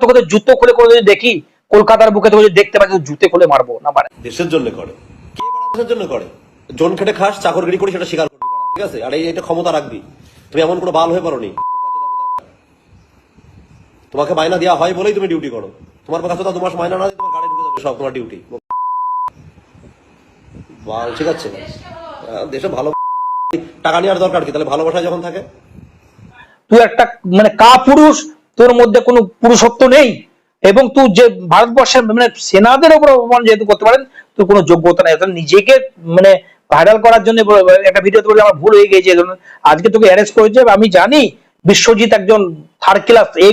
তোকে জুতো খুলে করে যদি দেখি কলকাতার বুকে তোকে দেখতে পাই জুতে খুলে মারবো না পারে দেশের জন্য করে। কে দেশের জন্য করে? জন খেটে খাস চাকরগিরি করি সেটা স্বীকার করবি ঠিক আছে? আর এই এটা ক্ষমতা রাখবি। তুমি এমন কোনো বাল হয়ে পারোনি তোমাকে মাইনা দেওয়া হয় বলেই তুমি ডিউটি করো। তোমার কাছে তো মাস মাইনা না তোমার গাড়ি ঢুকে যাবে সব তোমার ডিউটি বাল ঠিক আছে? দেশে ভালো টাকা নেওয়ার দরকার কি? তাহলে ভালোবাসা যখন থাকে? তুই একটা মানে কা পুরুষ তোর মধ্যে কোনো পুরুষত্ব নেই এবং তুই যে ভারতবর্ষের মানে সেনাদের উপর অপমান যেহেতু করতে পারেন, তোর কোনো যোগ্যতা নেই। নিজেকে মানে ভাইরাল করার জন্য একটা ভিডিওতে বলে আমার ভুল হয়ে জন্য আজকে তোকে অ্যারেস্ট করেছে, আমি জানি বিশ্বজিৎ একজন থার্ড ক্লাস এই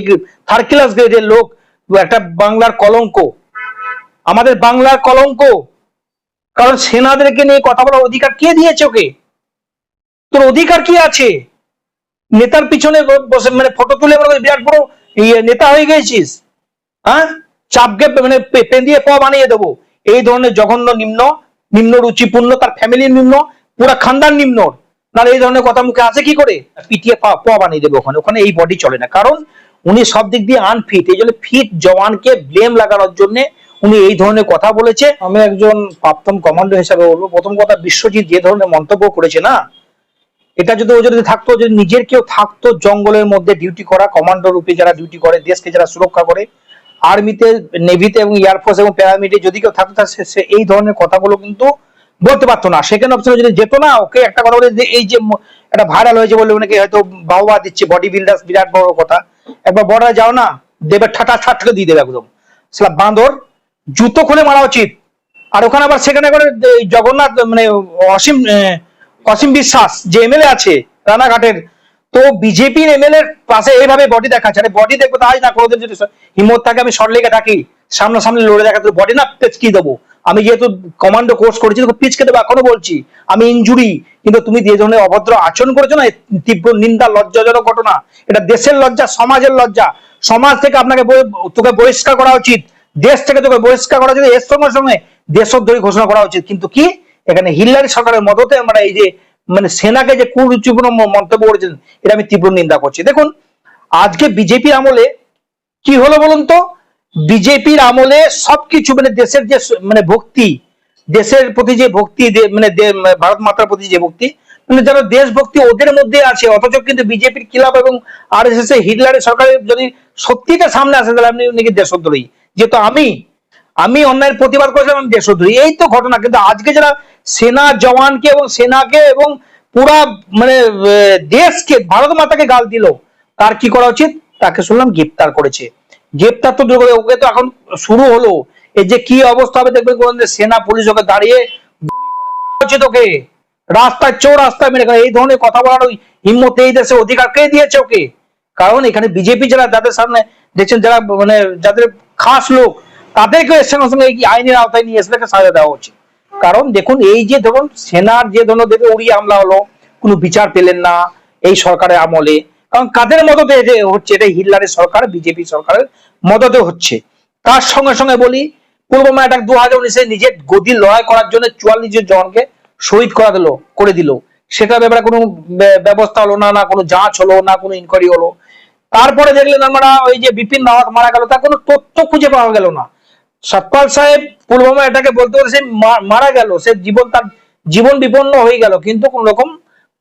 থার্ড ক্লাস গ্রেডের লোক, একটা বাংলার কলঙ্ক। আমাদের বাংলার কলঙ্ক। কারণ সেনাদেরকে নিয়ে কথা বলার অধিকার কে দিয়েছে ওকে? তোর অধিকার কি আছে? নেতার পিছনে বসে মানে ফটো তুলে বিরাট বড় নেতা হয়ে গেছিস হ্যাঁ? চাপকে মানে পেন দিয়ে প বানিয়ে দেবো। এই ধরনের জঘন্য নিম্ন নিম্ন রুচিপূর্ণ, তার ফ্যামিলির নিম্ন, পুরা খানদান নিম্ন। নাহলে এই ধরনের কথা মুখে আসে কি করে? পিটিয়ে পা- বানিয়ে দেবে ওখানে। ওখানে এই বডি চলে না। কারণ উনি সব দিক দিয়ে আনফিট এই জন্য ফিট জওয়ানকে ব্লেম লাগানোর জন্য উনি এই ধরনের কথা বলেছে। আমি একজন প্রাক্তন কমান্ডো হিসাবে বলব। প্রথম কথা, বিশ্বজিৎ যে ধরনের মন্তব্য করেছে না এটা যদি ও যদি থাকতো, যদি নিজের কেউ থাকতো জঙ্গলের মধ্যে ডিউটি করা কমান্ডো রূপে যারা ডিউটি করে, দেশকে যারা সুরক্ষা করে আর্মিতে নেভিতে এবং এয়ারফোর্স এবং প্যারামিলিটারি যদি কেউ থাকতো সে- এই ধরনের কথাগুলো কিন্তু বলতে পারতো না। সেকেন্ড অপশনে যদি যেত না, ওকে একটা কথা বলে এই যে একটা ভাইরাল হয়েছে বলে ওনাকে হয়তো বাহবা দিচ্ছে বডি বিল্ডার বিরাট বড় কথা। একবার বর্ডারে যাও না, দেবে ঠাটা, ঠাট করে দিয়ে দেবে একদম। সেটা বাঁদর, জুতো খুলে মারা উচিত। আর ওখানে আবার সেখানে করে জগন্নাথ মানে অসীম অসীম বিশ্বাস যে এমএলএ আছে রানাঘাটের, তো বিজেপির এমএলএ পাশে এইভাবে বডি দেখাচ্ছে। আরে বডি দেখব তাই না কোনোদিন যদি হিম্মত থাকে আমি সরলেগে থাকি সামনাসামনি লড়ে দেখা বডি না পেচকি দেবো। আমি যেহেতু কমান্ডো কোর্স করেছি, তোকে পিচকে দেবো এখনও বলছি। আমি ইনজুরি কিন্তু তুমি যে ধরনের অভদ্র আচরণ করেছ না তীব্র নিন্দা, লজ্জাজনক ঘটনা, এটা দেশের লজ্জা, সমাজের লজ্জা। সমাজ থেকে আপনাকে তোকে বহিষ্কার করা উচিত। দেশ থেকে তোকে বহিষ্কার করা উচিত। এর সঙ্গে সঙ্গে দেশদ্রোহী ঘোষণা করা উচিত। কিন্তু কি? এখানে হিল্লারি সরকারের মদতে আমরা এই যে মানে সেনাকে যে কুরুচিপূর্ণ মন্তব্য করেছেন, এটা আমি তীব্র নিন্দা করছি। দেখুন, আজকে বিজেপির আমলে কি হলো বলুন তো? বিজেপির আমলে সবকিছু মানে দেশের যে মানে ভক্তি, দেশের প্রতি যে ভক্তি মানে মানে ভারত মাতার প্রতি যে ভক্তি মানে যারা দেশভক্তি ওদের মধ্যে আছে, অথচ কিন্তু বিজেপির খিলাফ এবং আর এস এস হিটলারের সরকারের যদি সত্যিটা সামনে আসে, তাহলে আপনি নাকি দেশদ্রোহী। যেহেতু আমি আমি অন্যায়ের প্রতিবাদ করেছিলাম, আমি দেশদ্রোহী এই তো ঘটনা, কিন্তু আজকে যারা সেনা জওয়ানকে এবং সেনাকে এবং পুরা মানে দেশকে, ভারত মাতাকে গাল দিল, তার কি করা উচিত? তাকে শুনলাম গ্রেপ্তার করেছে। গ্রেপ্তার তো ওকে তো এখন শুরু হলো। এই যে কি অবস্থা হবে দিন সেনা, পুলিশ ওকে দাঁড়িয়ে উচিত ওকে রাস্তায় চোর রাস্তায় মেরে এই ধরনের কথা বলার ওই হিম্মত এই দেশে অধিকার কে দিয়েছে ওকে? কারণ এখানে বিজেপি যারা, যাদের সামনে দেখছেন, যারা মানে যাদের খাস লোক তাদেরকে সঙ্গে সঙ্গে এই আইনের আওতায় নিয়ে এসে সাজা দেওয়া উচিত কারণ দেখুন, এই যে ধরুন, সেনার যে ধরুন দেখে উড়িয়ে হামলা হলো, কোনো বিচার পেলেন না এই সরকারের আমলে। কারণ কাদের মদতে হচ্ছে, এটা হিটলারের সরকার, বিজেপি সরকারের মদতে হচ্ছে। তার সঙ্গে সঙ্গে বলি পুলবামা অ্যাটাক দু হাজার উনিশে নিজের গদির লড়াই করার জন্য চুয়াল্লিশ জনকে শহীদ করা দিল, করে দিল। সেটার ব্যাপারে কোনো ব্যবস্থা হলো না না কোনো যাঁচ হলো, না কোনো ইনকোয়ারি হলো। তারপরে দেখলেন আমরা ওই যে বিপিন রাওয়াত মারা গেল, তার কোনো তথ্য খুঁজে পাওয়া গেল না। সতপাল সাহেব পুলবামা এটাকে বলতে পারে সে মারা গেল, সে জীবন তার জীবন বিপন্ন হয়ে গেল, কিন্তু কোন রকম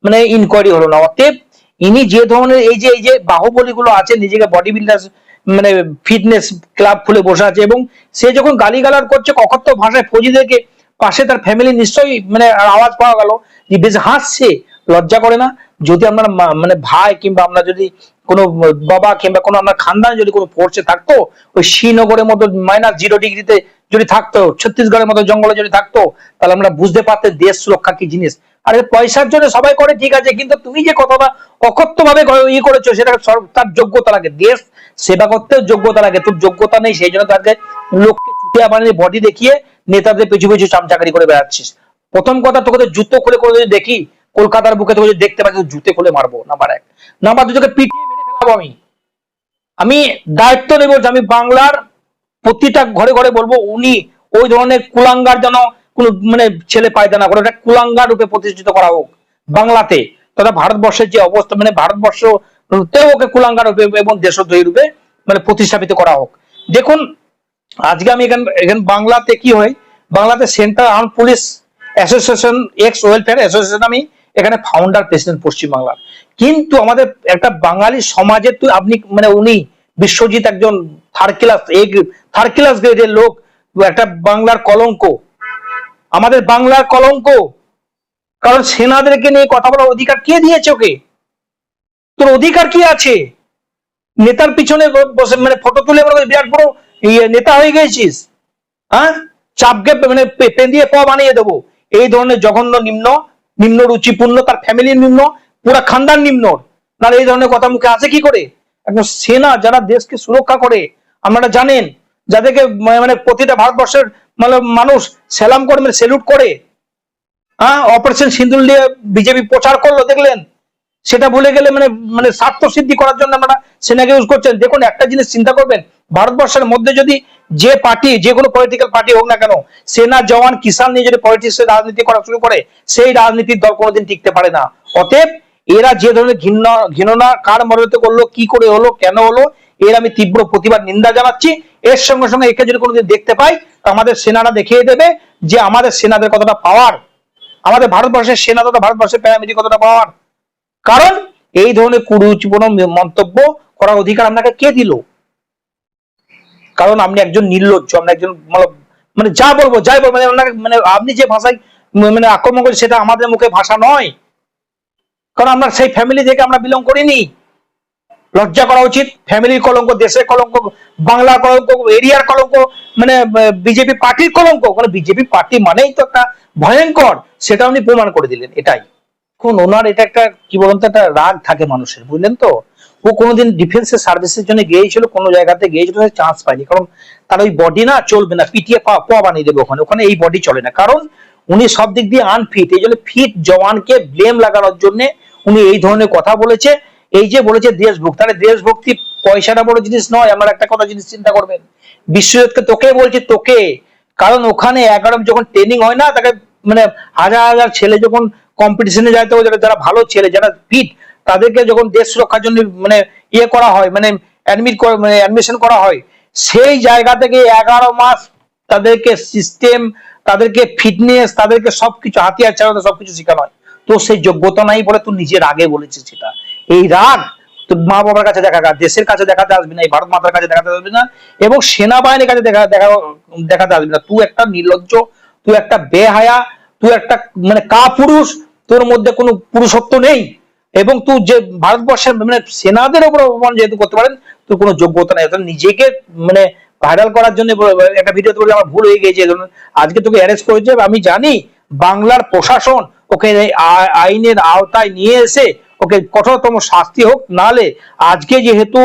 মানে ইনকোয়ারি হলো না। অতএব ইনি যে ধরনের, এই যে এই যে বাহুবলী গুলো আছে, নিজেকে বডি বিল্ডার মানে ফিটনেস ক্লাব খুলে বসে আছে, এবং সে যখন গালিগালার করছে কখত্য ভাষায় ফৌজিদেরকে পাশে তার ফ্যামিলি নিশ্চয়ই মানে আওয়াজ পাওয়া গেল, যে বেশ হাসছে, লজ্জা করে না। যদি আমরা মানে ভাই কিংবা আমরা যদি কোনো বাবা কিংবা কোনো আমরা খানদানে যদি কোনো ফোর্সে থাকতো, ওই শ্রীনগরের মতো মাইনাস জিরো ডিগ্রিতে যদি থাকতো, ছত্তিশগড়ের মতো জঙ্গলে যদি থাকতো, তাহলে আমরা বুঝতে পারতাম দেশ সুরক্ষা কি জিনিস। আরে পয়সার জন্য সবাই করে ঠিক আছে, কিন্তু তুমি যে কথাটা অকথ্য ভাবে ই করেছ, সেটা তার যোগ্যতা লাগে। দেশ সেবা করতেও যোগ্যতা লাগে, তোর যোগ্যতা নেই, সেই জন্য তাকে লোককে চুটিয়া বানিয়ে বডি দেখিয়ে নেতাদের পিছু পিছু চামচাকারি করে বেড়াচ্ছিস। প্রথম কথা, তোকে জুতো খুলে করে যদি দেখি কলকাতার বুকে তোকে দেখতে তো জুতে খুলে মারবো নাম্বার এক। নাম্বার দুই পিটিয়ে মেরে ফেলাবো আমি। আমি দায়িত্ব নেব যে আমি বাংলার প্রতিটা ঘরে ঘরে বলব, উনি ওই ধরনের কুলাঙ্গার যেন কোন মানে ছেলে পায়দা না করে, ওটা কুলাঙ্গার রূপে প্রতিষ্ঠিত করা হোক বাংলাতে। তথা ভারতবর্ষের যে অবস্থা মানে ভারতবর্ষ ওকে কুলাঙ্গার রূপে এবং দেশদ্রোহী রূপে মানে প্রতিস্থাপিত করা হোক। দেখুন, আজকে আমি এখান এখান বাংলাতে কি হয়? বাংলাতে central arm police association ex welfare association আমি এখানে ফাউন্ডার প্রেসিডেন্ট পশ্চিমবাংলার। কিন্তু আমাদের একটা বাঙালি সমাজে তুই আপনি মানে উনি বিশ্বজিৎ একজন থার্ড ক্লাস এ থার্ড ক্লাস গ্রেডের লোক, একটা বাংলার কলঙ্ক। আমাদের বাংলার কলঙ্ক। কারণ সেনাদেরকে নিয়ে কথা বলার অধিকার কে দিয়েছে ওকে? তোর অধিকার কি আছে? নেতার পিছনে বসে মানে ফটো তুলে বিরাট বড় ইয়ে নেতা হয়ে গেছিস। হ্যাঁ? চাপকে মানে পে- পেঁদিয়ে প বানিয়ে দেবো। এই ধরনের জঘন্য নিম্ন নিম্ন রুচিপূর্ণ, তার ফ্যামিলির নিম্ন, পুরো খানদান নিম্ন। তাহলে এই ধরনের কথা মুখে আসে কি করে? একজন সেনা যারা দেশকে সুরক্ষা করে, আপনারা জানেন, যাদেরকে মানে মানে প্রতিটা ভারতবর্ষের মানে মানুষ সেলাম করে মানে সেলুট করে। হ্যাঁ অপারেশন সিন্দুল দিয়ে বিজেপি প্রচার করল, দেখলেন? সেটা ভুলে গেলে মানে মানে স্বার্থ সিদ্ধি করার জন্য আমরা সেনাকে ইউজ করছেন। দেখুন, একটা জিনিস চিন্তা করবেন, ভারতবর্ষের মধ্যে যদি যে পার্টি, যে কোনো পলিটিক্যাল পার্টি হোক না কেন, সেনা জওয়ান কিষান নিয়ে যদি পলিটিক্স রাজনীতি করা শুরু করে, সেই রাজনীতির দল কোনোদিন টিকতে পারে না। অতএব, এরা যে ধরনের ঘৃণা ঘৃণনা, কার মরতে করল, কি করে হলো, কেন হলো, এর আমি তীব্র প্রতিবাদ, নিন্দা জানাচ্ছি। এর সঙ্গে সঙ্গে একে যদি কোনোদিন দেখতে পাই, তো আমাদের সেনারা দেখিয়ে দেবে যে আমাদের সেনাদের কতটা পাওয়ার আমাদের ভারতবর্ষের সেনা তথা ভারতবর্ষের প্যারামিলিটারি কতটা পাওয়ার কারণ এই ধরনের কুরুচিপূর্ণ মন্তব্য করার অধিকার আপনাকে কে দিল? কারণ আপনি একজন নির্লজ্জ, আপনি একজন মানে- যা বলব, যাই বলব মানে আপনাকে মানে আপনি যে ভাষায় মানে আক্রমণ করেন সেটা আমাদের মুখে ভাষা নয়। কারণ আমরা সেই ফ্যামিলি থেকে আমরা বিলং করিনি। লজ্জা করা উচিত। ফ্যামিলির কলঙ্ক, দেশের কলঙ্ক, বাংলার কলঙ্ক, এরিয়ার কলঙ্ক মানে বিজেপি পার্টির কলঙ্ক। মানে বিজেপি পার্টি মানেই তো একটা ভয়ঙ্কর, সেটা উনি প্রমাণ করে দিলেন, এটাই। এখন ওনার এটা একটা, কি বলুন তো, একটা রাগ থাকে মানুষের, বুঝলেন তো? ও কোনোদিন ডিফেন্সের সার্ভিসের জন্য গিয়েছিল, কোনো জায়গাতে গিয়েছিল চান্স পায়নি। কারণ তার ওই বডি না চলবে না, পিটিয়ে পা পা বানিয়ে দেবে ওখানে ওখানে এই বডি চলে না। কারণ উনি সব দিক দিয়ে আনফিট এই জন্য ফিট জওয়ানকে ব্লেম লাগানোর জন্য উনি এই ধরনের কথা বলেছে। এই যে বলেছে দেশভক্তি তাহলে দেশভক্তি পয়সাটা বড় জিনিস নয়, আমার একটা কথা জিনিস চিন্তা করবেন। বিশ্বজিৎকে তোকে বলছি, তোকে। কারণ ওখানে এগারো, যখন ট্রেনিং হয় না, তাকে মানে হাজার হাজার ছেলে যখন কম্পিটিশনে যায়, তো যারা ভালো ছেলে, যারা ফিট তাদেরকে যখন দেশ সুরক্ষার জন্য মানে ইয়ে করা হয় মানে অ্যাডমিট মানে অ্যাডমিশন করা হয়, সেই জায়গা থেকে এগারো মাস তাদেরকে সিস্টেম তাদেরকে ফিটনেস তাদেরকে সবকিছু, হাতিয়ার ছাড়া সবকিছু শেখানো হয়। তো সেই যোগ্যতা নাই বলে তুই নিজের আগে বলেছিস সেটা। এই রাগ তোর মা বাবার কাছে দেখা, দেশের কাছে দেখাতে আসবি না, এই ভারত মাতার কাছে দেখাতে আসবি না, এবং সেনাবাহিনীর কাছে দেখা দেখা, দেখাতে আসবি না। তুই একটা নির্লজ্জ তুই একটা বেহায়া, তুই একটা মানে কা পুরুষ তোর মধ্যে কোনো পুরুষত্ব নেই এবং তুই যে ভারতবর্ষের মানে সেনাদের উপর অপমান যেহেতু করতে পারেন, তোর কোনো যোগ্যতা নেই নিজেকে মানে ভাইরাল করার জন্য একটা ভিডিওতে বলে আমার ভুল হয়ে গেছে। আজকে তোকে অ্যারেস্ট করেছে, আমি জানি বাংলার প্রশাসন ওকে আইনের আওতায় নিয়ে এসে ওকে কঠোরতম শাস্তি হোক, নালে আজকে যেহেতু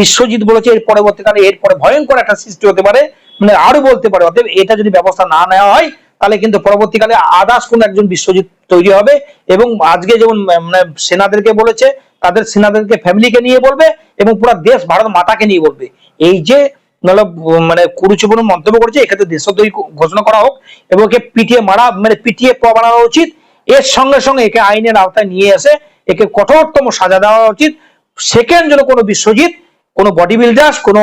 বিশ্বজিৎ বলেছে, এর পরবর্তীকালে এরপরে ভয়ঙ্কর একটা সৃষ্টি হতে পারে। মানে আরও বলতে পারে, অতএব এটা যদি ব্যবস্থা না নেওয়া হয়, তাহলে কিন্তু পরবর্তীকালে আদার্স কোন একজন বিশ্বজিৎ তৈরি হবে এবং আজকে যেমন মানে সেনাদেরকে বলেছে, তাদের সেনাদেরকে ফ্যামিলিকে নিয়ে বলবে এবং পুরো দেশ, ভারত মাতাকে নিয়ে বলবে। এই যে নাহলে মানে কুরুচিপূর্ণ মন্তব্য করেছে, এক্ষেত্রে দেশদ্রোহী ঘোষণা করা হোক এবং একে পিটিয়ে মারা মানে পিটিয়ে প বানানো উচিত। এর সঙ্গে সঙ্গে একে আইনের আওতায় নিয়ে এসে একে কঠোরতম সাজা দেওয়া উচিত। সেকেন্ড যেন কোনো বিশ্বজিৎ কোনো বডি বিল্ডার্স কোনো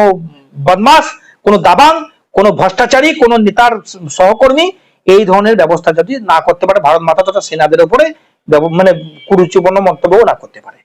বদমাস কোনো দাবাং, কোনো ভ্রষ্টাচারী, কোনো নেতার সহকর্মী এই ধরনের ব্যবস্থা যদি না করতে পারে, ভারত মাতা তথা সেনাদের উপরে মানে কুরুচিপূর্ণ মন্তব্যও না করতে পারে।